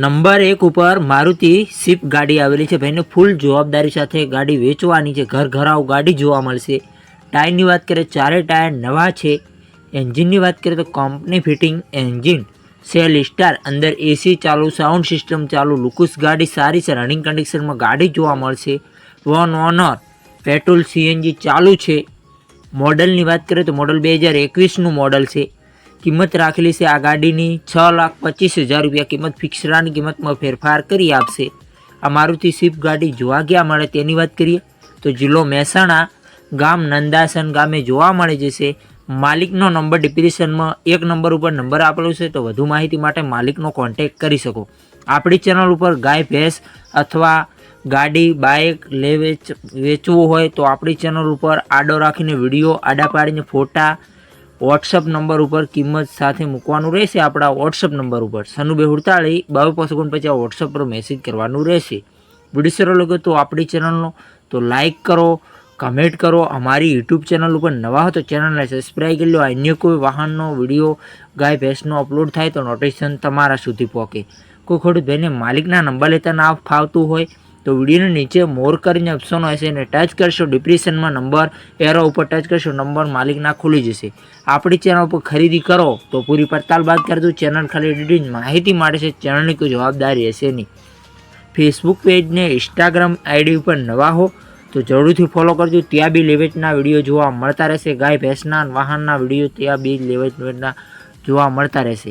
Number એક ઉપર Maruti Swift ગાડી આવેલી છે. ભાઈને ફૂલ જવાબદારી સાથે ગાડી વેચવાની છે. ઘર ઘરાવ ગાડી જોવા મળશે. ટાયરની વાત કરીએ, ચારે ટાયર નવા છે. એન્જિનની વાત કરીએ તો company fitting engine self start અંદર એસી ચાલુ સાઉન્ડ સિસ્ટમ ચાલુ લુકુસ ગાડી સારી છે. રનિંગ કન્ડિશનમાં ગાડી જોવા મળશે. વન ઓનર પેટ્રોલ સીએનજી ચાલુ છે. મોડલની વાત કરીએ તો મોડલ બે હજાર એકવીસનું મોડલ છે. કિંમત રાખેલી છે. આ ગાડીની છ લાખ પચીસ હજાર રૂપિયા કિંમત ફિક્સરાની કિંમતમાં ફેરફાર કરી આપશે. આ મારુતિ સ્વિફ્ટ ગાડી જોવા ક્યાં મળે તેની વાત કરીએ તો જિલ્લો મહેસાણા ગામ નંદાસન ગામે જોવા મળે જશે માલિકનો નંબર ડિપ્રેશનમાં એક નંબર ઉપર નંબર આપેલો છે. તો વધુ માહિતી માટે માલિકનો કોન્ટેક્ટ કરી શકો. આપણી ચેનલ ઉપર ગાય, ભેંસ અથવા ગાડી, બાઇક લે વેચ, વેચવું હોય તો આપણી ચેનલ ઉપર આડો રાખીને વીડિયો, આડા પાડીને ફોટા વોટ્સઅપ નંબર ઉપર કિંમત સાથે મૂકવાનું રહેશે. આપણા વોટ્સઅપ નંબર ઉપર હુડતાળી બાવીસ પાંચ ઓગણ પછી વોટ્સઅપ પર મેસેજ કરવાનું રહેશે. વીડિયો સારો લાગ્યો તો આપણી ચેનલનો, તો લાઈક કરો કમેન્ટ કરો. અમારી યુટ્યુબ ચેનલ ઉપર નવા હો તો ચેનલને સબસ્ક્રાઈબ કરી લો. અન્ય કોઈ વાહનનો, વીડિયો, ગાય, ભેંસનો અપલોડ થાય તો નોટિફિકેશન તમારા સુધી પહોંચે. કોઈ ખોટું ભાઈને માલિકના નંબર લેતા ના ફાવતું હોય તો વિડીયોની નીચે મોર કરીને ઓપ્શન હોય છે ટચ કરશો ડિપ્રેશનમાં નંબર એરો ઉપર ટચ કરશો નંબર માલિકના ખુલી જશે. આપણી ચેનલ ઉપર ખરીદી કરો તો પૂરી પડતાલ બાદ કરજો. ચેનલ ખાલી ડીડી માહિતી માટે છે. ચેનલની કોઈ જવાબદારી હશે નહીં. ફેસબુક પેજને ઇન્સ્ટાગ્રામ આઈડી ઉપર નવા હો તો જરૂરથી ફોલો કરજો. ત્યાં બી લેવેચના વીડિયો જોવા મળતા રહેશે. ગાય ભેંસના વાહનના વીડિયો ત્યાં બી લેવેચના જોવા મળતા રહેશે.